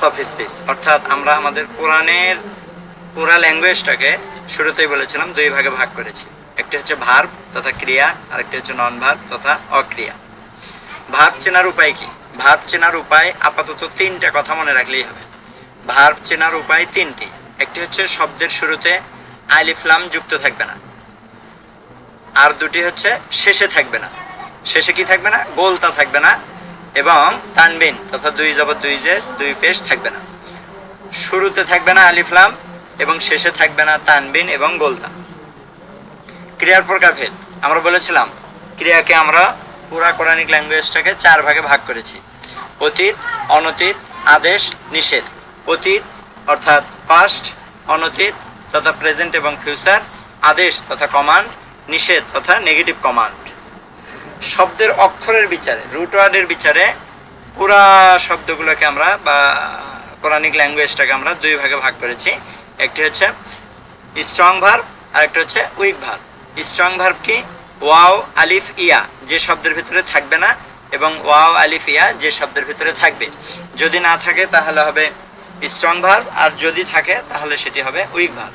Parts of speech অর্থাৎ আমরা আমাদের কোরআনের, পুরা ল্যাঙ্গুয়েজটাকে শুরুতেই বলেছিলাম, দুই ভাগে ভাগ করেছি। একটি হচ্ছে ভার্ব তথা ক্রিয়া, আরেকটি হচ্ছে নন ভার্ব তথা অক্রিয়া। ভার্ব চেনার উপায় কি? ভার্ব চেনার উপায় আপাতত তিনটা কথা মনে রাখলেই হবে। ভার্ব চেনার উপায় তিনটি। একটি হচ্ছে শব্দের শুরুতে আলিফলাম যুক্ত থাকবে না। আর দুটি হচ্ছে শেষে থাকবে না। শেষে কি থাকবে না? গোলতা থাকবে না। এবং তানবিন তথা দুই জবর দুই যে দুই পেশ থাকবে না। শুরুতে থাকবে না আলিফলাম এবং শেষে থাকবে না তানবিন এবং গোলতা। ক্রিয়ার প্রকারভেদ। আমরা বলেছিলাম, ক্রিয়াকে আমরা পুরা কোরআনিক ল্যাঙ্গুয়েজটাকে চার ভাগে ভাগ করেছি। অতীত, অনতীত, আদেশ, নিষেধ। অতীত, অর্থাৎ পাস্ট অনতীত তথা প্রেজেন্ট এবং ফিউচার আদেশ তথা কমান্ড নিষেধ তথা নেগেটিভ কমান্ড শব্দের অক্ষরের বিচারে রুট ওয়ার্ডের বিচারে পুরা শব্দগুলোকে আমরা বা কোরআনিক ল্যাঙ্গুয়েজটাকে আমরা দুই ভাগে ভাগ করেছি। একটি হচ্ছে স্ট্রং ভার্ব আর একটা হচ্ছে উইক ভার্ব স্ট্রং ভার্ব কি? ওয়াও, আলিফ, ইয়া, যে শব্দের ভিতরে থাকবে না এবং ওয়াও, আলিফ, ইয়া, যে শব্দের ভিতরে থাকবে। যদি না থাকে তাহলে হবে স্ট্রং ভার্ব আর যদি থাকে তাহলে সেটি হবে উইক ভার্ব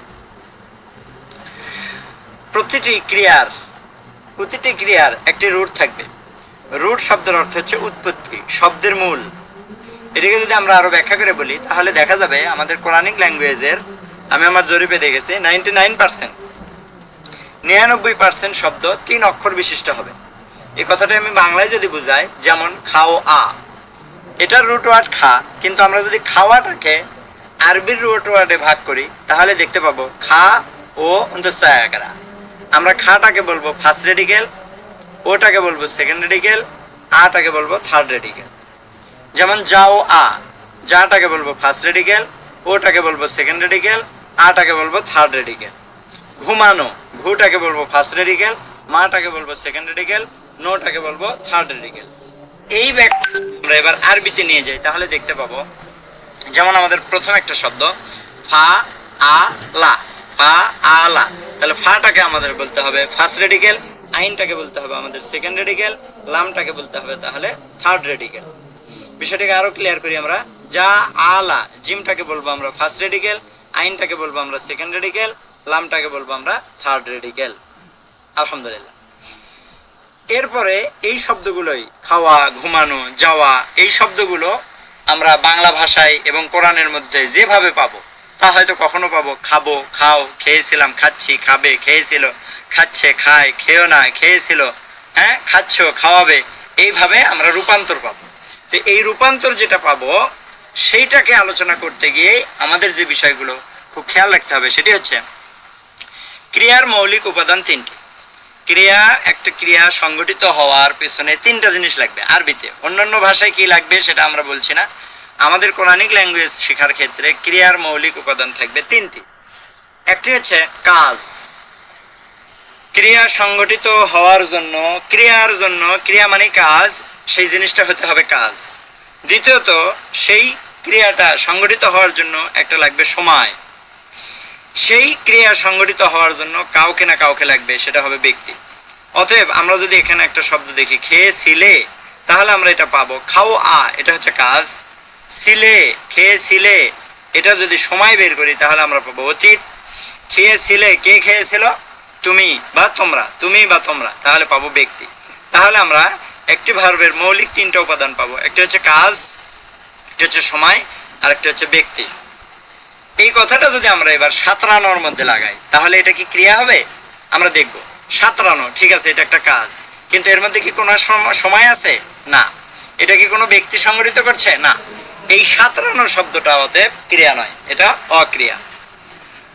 প্রতিটি ক্রিয়ার প্রতিটি ক্রিয়ার একটি রুট থাকবে। রুট শব্দের অর্থ হচ্ছে উৎপত্তি, শব্দের মূল। এটাকে যদি আমরা আরও ব্যাখ্যা করে বলি, তাহলে দেখা যাবে আমাদের কোরআনিক ল্যাঙ্গুয়েজের, আমি আমার জরিপে দেখেছি, নাইনটি নাইন পার্সেন্ট। নিরানব্বই পার্সেন্ট শব্দ তিন অক্ষর বিশিষ্ট হবে। এই কথাটা আমি বাংলায় যদি বুঝাই, যেমন খাও আ। এটার রুট ওয়ার্ড খা, কিন্তু আমরা যদি খাওয়াটাকে আরবির রুট ওয়ার্ডে ভাগ করি, তাহলে দেখতে পাবো খা ও উন্তস্তায়াকারা আমরা খাটাকে বলব ফার্স্ট রেডিকেল ওটাকে বলব সেকেন্ড রেডিকেল আটাকে বলব থার্ড রেডিকেল যেমন যাও আ, যাটাকে বলব ফার্স্ট রেডিকেল ওটাকে বলব সেকেন্ড রেডিকেল আটাকে বলব থার্ড রেডিকেল ঘুমানো, ঘুটাকে বলব ফার্স্ট রেডিকেল মাটাকে বলব সেকেন্ড রেডিকেল নোটাকে বলব থার্ড রেডিকেল এই ব্যাখ্যা আমরা এবার আরবিতে নিয়ে যাই, তাহলে দেখতে পাবো। যেমন আমাদের প্রথম একটা শব্দ, ফা, আ, লা। ফা আ, লা। তাহলে ফাটাকে আমাদের বলতে হবে ফার্স্ট রেডিকেল আইনটাকে বলতে হবে আমাদের সেকেন্ড রেডিকেল লামটাকে বলতে হবে তাহলে থার্ড রেডিকেল বিষয়টাকে আরও ক্লিয়ার করি আমরা। যা আলা জিমটাকে বলব আমরা ফার্স্ট রেডিকেল আইনটাকে বলব আমরা সেকেন্ড রেডিকেল লামটাকে বলব আমরা থার্ড রেডিকেল আলহামদুলিল্লাহ। এরপরে এই শব্দগুলোই খাওয়া, ঘুমানো, যাওয়া, এই শব্দগুলো আমরা বাংলা ভাষায় এবং কোরআনের মধ্যে যেভাবে পাবো। তা হয়তো কখনো পাবো। খাব, খাও, খেয়েছিলাম, খাচ্ছি, খাবে, খেয়েছিল, খাচ্ছে, খায়, খেয়েও না, খেয়েছিল হ্যাঁ খাচ্ছ, খাওয়াবে। এইভাবে আমরা রূপান্তর পাবো। তো এই রূপান্তর যেটা পাবো, সেইটাকে আলোচনা করতে গিয়ে আমাদের যে বিষয়গুলো, খুব খেয়াল রাখতে হবে, সেটি হচ্ছে ক্রিয়ার মৌলিক উপাদান তিনটি। ক্রিয়া, একটা ক্রিয়া সংগঠিত হওয়ার পেছনে তিনটা জিনিস লাগবে, আরবিতে। অন্যান্য ভাষায় কি লাগবে সেটা আমরা বলছি না। আমাদের কোরআনিক ল্যাঙ্গুয়েজ শেখার ক্ষেত্রে ক্রিয়ার মৌলিক উপাদান থাকবে তিনটি। একটি হচ্ছে কাজ। ক্রিয়া সংগঠিত হওয়ার জন্য, ক্রিয়ার জন্য, ক্রিয়া মানে কাজ, সেই জিনিসটা হতে হবে কাজ। দ্বিতীয়ত, সেই ক্রিয়াটা সংগঠিত হওয়ার জন্য একটা লাগবে সময়। সেই ক্রিয়া সংগঠিত হওয়ার জন্য কাউকে না কাউকে লাগবে, সেটা হবে ব্যক্তি। অতএব আমরা যদি এখানে একটা শব্দ দেখি, খেয়েছিলে, তাহলে আমরা এটা পাবো খাও আ এটা হচ্ছে কাজ। ছিলে, খেয়েছিলে, এটা যদি সময় বের করি তাহলে আমরা পাবো অতীত। খেয়েছিলে, কে খেয়েছিল? তুমি বা তোমরা, তুমি বা তোমরা, তাহলে পাবো ব্যক্তি। তাহলে আমরা একটি ভার্বের মৌলিক তিনটা উপাদান পাবো। একটি হচ্ছে কাজ, একটি হচ্ছে সময় আর একটি হচ্ছে ব্যক্তি। এই কথাটা যদি আমরা এবার সাঁতরানোর মধ্যে লাগাই, তাহলে এটা কি ক্রিয়া হবে? আমরা দেখব। সাঁতরানো, ঠিক আছে, এটা একটা কাজ। কিন্তু এর মধ্যে কি কোনো সম- সময় আছে? না। এটা কি কোনো ব্যক্তি সংগঠিত করছে? না। এই সাঁতরানো শব্দটা অতএব ক্রিয়া নয়, এটা অক্রিয়া।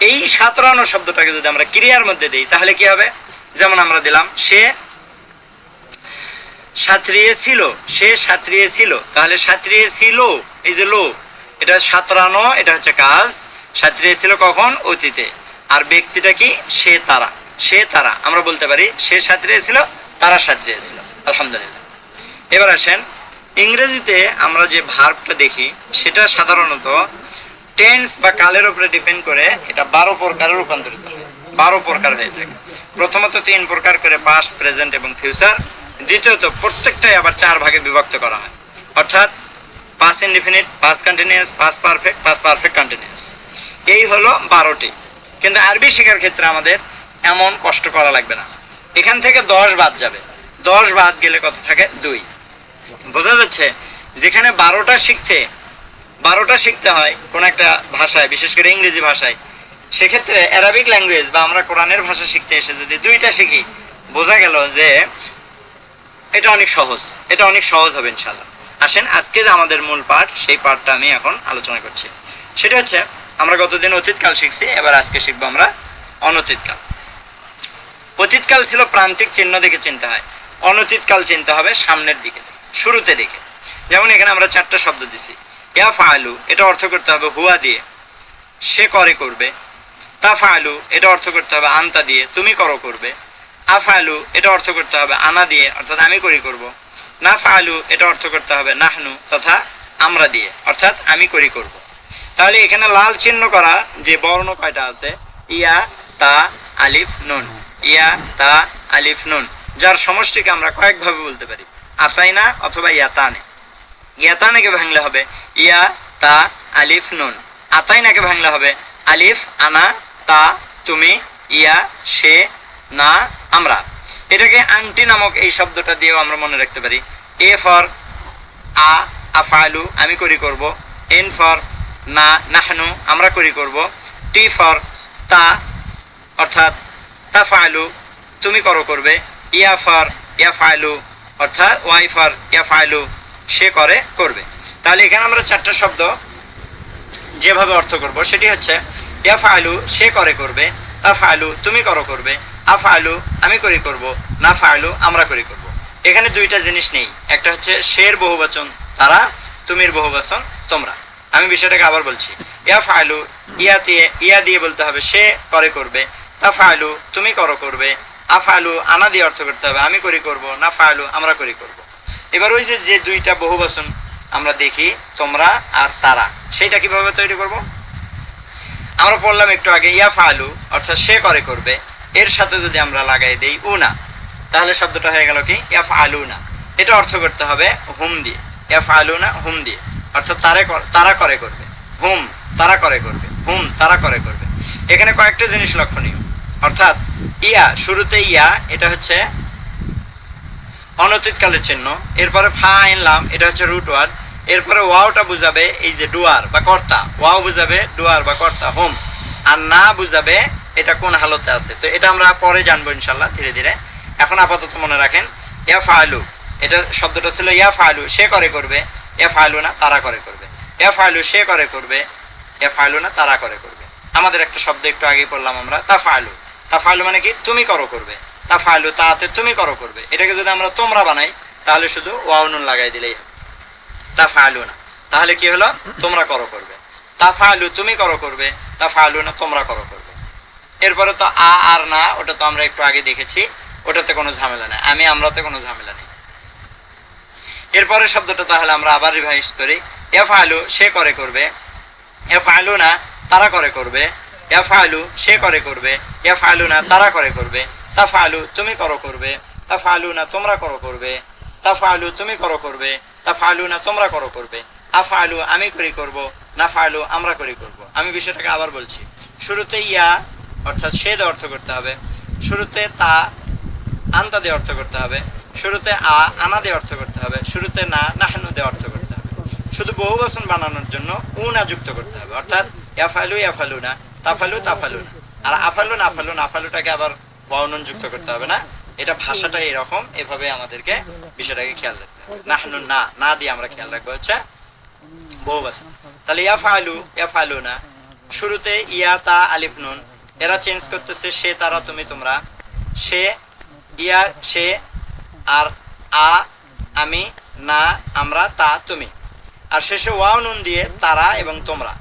এই সাঁতরানো শব্দটাকে যদি আমরা ক্রিয়ার মধ্যে দিই, তাহলে কি হবে? যেমন আমরা দিলাম, সে সাঁতরিয়ে ছিল সে সাঁতরিয়ে ছিল তাহলে সাঁতরিয়ে ছিল এই যে লো, এটা সাঁতরানো, এটা হচ্ছে কাজ সাঁতরিয়ে ছিল কখন? অতীতে। আর ব্যক্তিটা কি? সে তারা সে তারা। আমরা বলতে পারি, সে সাঁতরিয়ে ছিল তারা সাঁতরিয়ে ছিল আলহামদুলিল্লাহ। এবার আসেন ইংরেজিতে আমরা যে ভার্বটা দেখি, সেটা সাধারণত টেন্স বা কালের উপরে ডিপেন্ড করে এটা বারো প্রকারে রূপান্তরিত হয়। বারো প্রকার হয়ে থাকে। প্রথমত তিন প্রকার করে পাস্ট প্রেজেন্ট এবং ফিউচার দ্বিতীয়ত প্রত্যেকটাই আবার চার ভাগে বিভক্ত করা হয়। অর্থাৎ past indefinite past continuous past perfect past perfect continuous এই হলো বারোটি। কিন্তু আরবি শেখার ক্ষেত্রে আমাদের এমন কষ্ট করা লাগবে না। এখান থেকে দশ বাদ যাবে। দশ বাদ গেলে কত থাকে? দুই। বোঝা যাচ্ছে, যেখানে বারোটা শিখতে বারোটা শিখতে হয় কোন একটা ভাষায়, বিশেষ করে ইংরেজি ভাষায়, সেক্ষেত্রে অ্যারাবিক ল্যাঙ্গুয়েজ বা আমরা কোরআনের ভাষা শিখতে এসে যদি দুইটা শিখি, বোঝা গেল যে এটা অনেক সহজ, এটা অনেক সহজ হবে ইনশাল্লাহ আসেন, আজকে যে আমাদের মূল পাঠ, সেই পাঠটা আমি এখন আলোচনা করছি। সেটা হচ্ছে, আমরা গতদিন অতীতকাল শিখছি, এবার আজকে শিখব আমরা অনতীতকাল। অতীতকাল ছিল প্রান্তিক চিহ্ন দেখে চিনতে হয়, অনতীতকাল চিনতে হবে সামনের দিকে। শুরুতে দিকে যেমন এখানে আমরা চারটা শব্দ দিছি। ইয়া ফাআলু, এটা অর্থ করতে হবে হুয়া দিয়ে। সে করে করবে। তা ফাআলু, এটা অর্থ করতে হবে আন্তা দিয়ে। তুমি করো করবে। আ আফালু এটা অর্থ করতে হবে আনা দিয়ে, অর্থাৎ আমি করি করব। না ফালু এটা অর্থ করতে হবে নাহনু, তথা আমরা দিয়ে, অর্থাৎ আমি করি করব। তাহলে এখানে লাল চিহ্ন করা যে বর্ণ কয়টা আছে? ইয়া, তা, আলিফ, নুন। ইয়া, তা, আলিফ, নুন। যার সমষ্টিকে আমরা কয়েকভাবে বলতে পারি। আতাইনা অথবা ইয়াতানে। ইয়াতানেকে ভাঙলে হবে ইয়া, তা, আলিফ, নুন। আতাইনাকে ভাঙলে হবে আলিফ, আনা, তা, তুমি, ইয়া, সে, না, আমরা। এটাকে আন্টি নামক এই শব্দটা দিয়েও আমরা মনে রাখতে পারি। এ ফর আ আফালু আমি করি করব। এন ফর না, নাহনু, আমরা করি করব। টি ফর তা, অর্থাৎ তা ফালু তুমি করো করবে। ইয়া ফর ইয়া ফালু অর্থাৎ ওয়াই ফর ইয়া ফালু সে করে, করবে। তাহলে এখানে আমরা চারটা শব্দ যেভাবে অর্থ করব, সেটি হচ্ছে ইয়া ফালু সে করে করবে, তা ফাইলু তুমি করো করবে আফালু আমি করি করব, না ফাইলু আমরা করি করব। এখানে দুইটা জিনিস নেই, একটা হচ্ছে শের বহুবচন তারা, তুমির বহুবচন তোমরা। আমি বিষয়টাকে আবার বলছি, ইয়া ফাইলু ইয়া দিয়ে ইয়া দিয়ে বলতে হবে সে করে করবে, তা ফাইলু তুমি করো করবে আফালু আনা দিয়ে অর্থ করতে হবে, আমি করি করব, না ফালু, আমরা করি করব। এবার ওই যে দুইটা বহুবচন আমরা দেখি, তোমরা আর তারা, সেইটা কীভাবে তৈরি করব? আমরা পড়লাম একটু আগে, ইয়া ফালু, অর্থাৎ সে করে করবে, এর সাথে যদি আমরা লাগাই দেই উনা, তাহলে শব্দটা হয়ে গেল কি? ইয়াফ আলুনা এটা অর্থ করতে হবে হুম দিয়ে। ইয়াফ আলুনা হুম দিয়ে। অর্থাৎ তারে তারা করে করবে। হুম, তারা করে করবে। হুম, তারা করে করবে। এখানে কয়েকটা জিনিস লক্ষণীয়। অর্থাৎ ইয়া, শুরুতে ইয়া, এটা হচ্ছে অনতীতকালের চিহ্ন। এরপরে ফা আইনলাম এটা হচ্ছে রুট ওয়ার্ড। এরপরে ওয়াওটা বুঝাবে এই যে ডুয়ার বা কর্তা। ওয়াও বুঝাবে ডুয়ার বা কর্তা, হোম। আর না বুঝাবে এটা কোন হালতে আছে। তো এটা আমরা পরে জানব ইনশাল্লাহ ধীরে ধীরে। এখন আপাতত মনে রাখেন, ইয়া ফালু এটা শব্দটা ছিল ইয়া ফালু সে করে করবে। ইয়া ফালু না, তারা করে করবে। ইয়া ফালু সে করে করবে। ইয়া ফালু না, তারা করে করবে। আমাদের একটা শব্দ একটু আগে পড়লাম আমরা, তা ফালু তা মানে কি? তুমি করো করবে। তা ফালু তাতে তুমি করো করবে। এটাকে যদি আমরা তোমরা বানাই, তাহলে শুধু ওয়াউনুন লাগাই দিলেই হবে। তা ফালু না। তাহলে কি হলো? তোমরা করো করবে। তা ফালু তুমি করো করবে। তা ফালু না, তোমরা করো করবে। এরপরে তো আ আর না, ওটা তো আমরা একটু আগে দেখেছি। ওটাতে কোনো ঝামেলা নেই। আমি আমরাতে কোনো ঝামেলা নেই। এরপরে শব্দটা তাহলে আমরা আবার রিভাইজ করি। এফ আলু সে করে করবে। এফ আলু না, তারা করে করবে। এফ আলু সে করে করবে। এফ আলু না, তারা করে করবে। তাফ আলু তুমি করো করবে। তাফ আলু না, তোমরা করো করবে। তাফ আলু তুমি করো করবে। তাফ আলু না, তোমরা করো করবে। আফ আলু আমি করি করব। না ফালু আমরা করি করব। আমি বিষয়টাকে আবার বলছি। শুরুতে ইয়া, অর্থাৎ সে দিয়ে অর্থ করতে হবে। শুরুতে তা, আন্তা দিয়ে অর্থ করতে হবে। শুরুতে আ, আনা দিয়ে অর্থ করতে হবে। শুরুতে না, নাহানু দিয়ে অর্থ করতে হবে। শুধু বহুবচন বানানোর জন্য উনা যুক্ত করতে হবে। অর্থাৎ ইয়াফালু ইয়াফালু না। তাফালু তাফালু আর আফালু না আফালু না আফালুটাকে আবার বর্ণন যুক্ত করতে হবে, না? এটা ভাষাটা এরকম, এভাবে আমাদেরকে বিষয়টাকে খেয়াল রাখতে হবে। নাহনু, না না দিয়ে আমরা খেয়াল রাখব, হচ্ছে বহু বহুবচন তাহলে ইয়াফালু ইয়াফালু না শুরুতে ইয়া, তা, আলিফ, নুন, এরা চেঞ্জ করতেছে সে, তারা, তুমি, তোমরা। সে, ইয়া, সে, আর আ, আমি, না, আমরা, তা, তুমি। আর শেষে ওয়াও নুন দিয়ে তারা এবং তোমরা।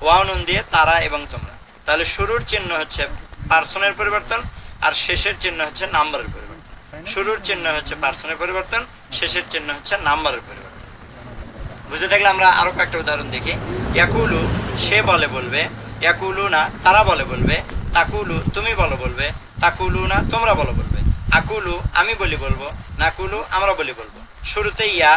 ওয়াও নুন দিয়ে তারা এবং তোমরা। তাহলে শুরুর চিহ্ন হচ্ছে পার্সনের পরিবর্তন আর শেষের চিহ্ন হচ্ছে নাম্বারের পরিবর্তন। শুরুর চিহ্ন হচ্ছে পার্সনের পরিবর্তন শেষের চিহ্ন হচ্ছে নাম্বারের পরিবর্তন। বুঝে থাকলে আমরা আরও কয়েকটা উদাহরণ দেখি। ইয়াকুলু সে বলে বলবে ইয়াকুলু না তারা বলে বলবে তাকুলু তুমি বলো বলবে তাকুলু না তোমরা বলো বলবে। আকুলু আমি বলি বলব নাকুলু আমরা বলি বলব। শুরুতে ইয়া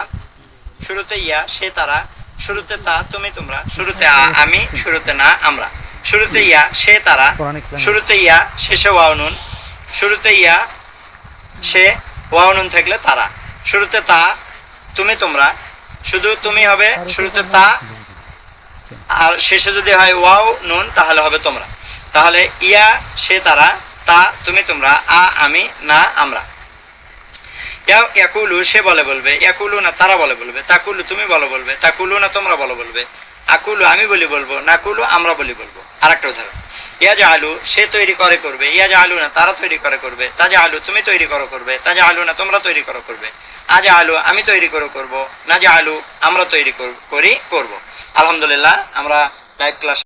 শুরুতে ইয়া সে তারা শুরুতে তা তুমি তোমরা শুরুতে আমি শুরুতে না আমরা। শুরুতে ইয়া সে তারা। শুরুতে ইয়া শেষে ওয়াও নুন। শুরুতে ইয়া সে ওয়াও নুন থাকলে তারা। শুরুতে তা তুমি তোমরা। শুধু তুমি হবে শুরুতে তা আর শেষে যদি হয় ওয়াও নুন তাহলে হবে তোমরা। তাহলে ইয়া সে তারা তা তুমি তোমরা আ আমি না আমরা। ইয়াকুলু সে বলে বলবে ইয়াকুলু না তারা বলে বলবে তাকুলু তুমি বলো বলবে তাকুলু না তোমরা বলো বলবে। আকুলু, আমি বলি বলব, নাকুলু, আমরা বলি বলব। আর একটা উদাহরণ। ইয়াজা আলু সে তৈরি করে করবে ইয়াজা আলু না, তারা তৈরি করে করবে তাজা আলু তুমি তৈরি করো করবে তাজা আলু না, তোমরা তৈরি করো করবে। আজ আলু আমি তৈরি করে করব যে আলু আমরা তৈরি করি করব। আলহামদুলিল্লাহ, আমরা লাইভ ক্লাস